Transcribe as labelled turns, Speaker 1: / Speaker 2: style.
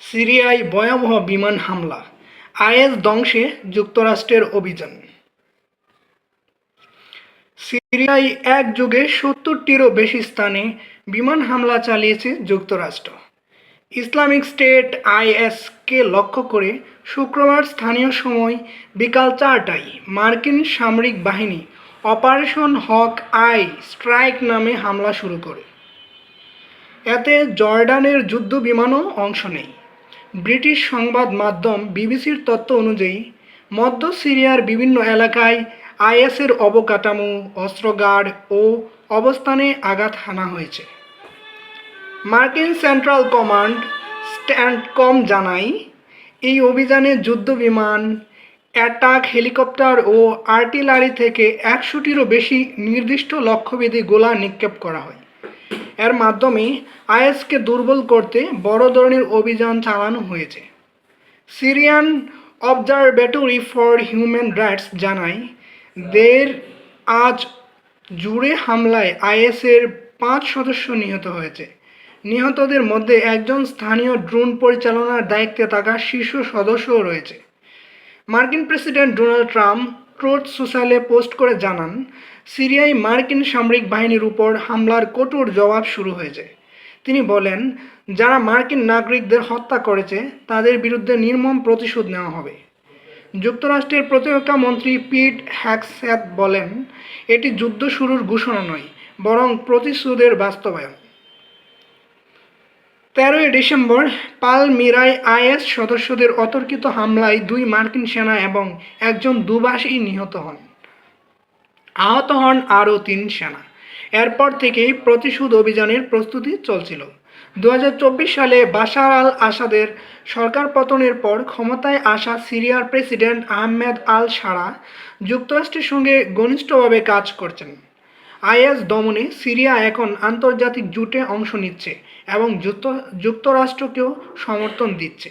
Speaker 1: সিরিয়ায় ভয়াবহ বিমান হামলা, আইএস ধ্বংসে যুক্তরাষ্ট্রের অভিযান। সিরিয়ায় এক যুগে সত্তরটিরও বেশি স্থানে বিমান হামলা চালিয়েছে যুক্তরাষ্ট্র। ইসলামিক স্টেট আইএসকে লক্ষ্য করে শুক্রবার স্থানীয় সময় বিকাল চারটায় মার্কিন সামরিক বাহিনী অপারেশন হক আই স্ট্রাইক নামে হামলা শুরু করে। এতে জর্ডানের যুদ্ধ বিমানও অংশ নেয় ব্রিটিশ সংবাদ মাধ্যম বিবিসির তথ্য অনুযায়ী, মধ্য সিরিয়ার বিভিন্ন এলাকায় আইএসের অবকাঠামো অস্ত্রগার ও অবস্থানে আঘাত হানা হয়েছে। মার্কিন সেন্ট্রাল কমান্ড স্ট্যান্ডকম জানায়, এই অভিযানে যুদ্ধ বিমান, অ্যাটাক হেলিকপ্টার ও আর্টিলারি থেকে একশোটিরও বেশি নির্দিষ্ট লক্ষ্যভেদী গোলা নিক্ষেপ করা হয়। এর মাধ্যমে আইএসকে দুর্বল করতে বড় ধরনের অভিযান চালানো হয়েছে। Syrian observatory for human rights জানায়, দের আজ জুড়ে হামলায় আইএসের পাঁচ সদস্য নিহত হয়েছে। নিহতদের মধ্যে একজন স্থানীয় ড্রোন পরিচালনার দায়িত্বে থাকা শীর্ষ সদস্যও রয়েছে। মার্কিন প্রেসিডেন্ট ডোনাল্ড ট্রাম্প ট্রোথ সোশ্যালে পোস্ট করে জানান, সিরিয়ায় মার্কিন সামরিক বাহিনীর উপর হামলার কঠোর জবাব শুরু হয়েছে। তিনি বলেন, যারা মার্কিন নাগরিকদের হত্যা করেছে, তাদের বিরুদ্ধে নির্মম প্রতিশোধ নেওয়া হবে। যুক্তরাষ্ট্রের প্রতিরক্ষা মন্ত্রী পিট হ্যাকস্যাট বলেন, এটি যুদ্ধ শুরুর ঘোষণা নয়, বরং প্রতিশোধের বাস্তবায়ন। তেরোই ডিসেম্বর পালমিরায় আইএস সদস্যদের অতর্কিত হামলায় দুই মার্কিন সেনা এবং একজন দুবাসী নিহত হন। আহত হন আরও তিন সেনা। এরপর থেকেই প্রতিশোধ অভিযানের প্রস্তুতি চলছিল। দু হাজার চব্বিশ সালে বাশার আল আসাদের সরকার পতনের পর ক্ষমতায় আসা সিরিয়ার প্রেসিডেন্ট আহমেদ আল সারা যুক্তরাষ্ট্রের সঙ্গে ঘনিষ্ঠভাবে কাজ করছেন। আইএস দমনে সিরিয়া এখন আন্তর্জাতিক জোটে অংশ নিচ্ছে। এবং যুক্ত যুক্তরাষ্ট্রকেও সমর্থন দিচ্ছে।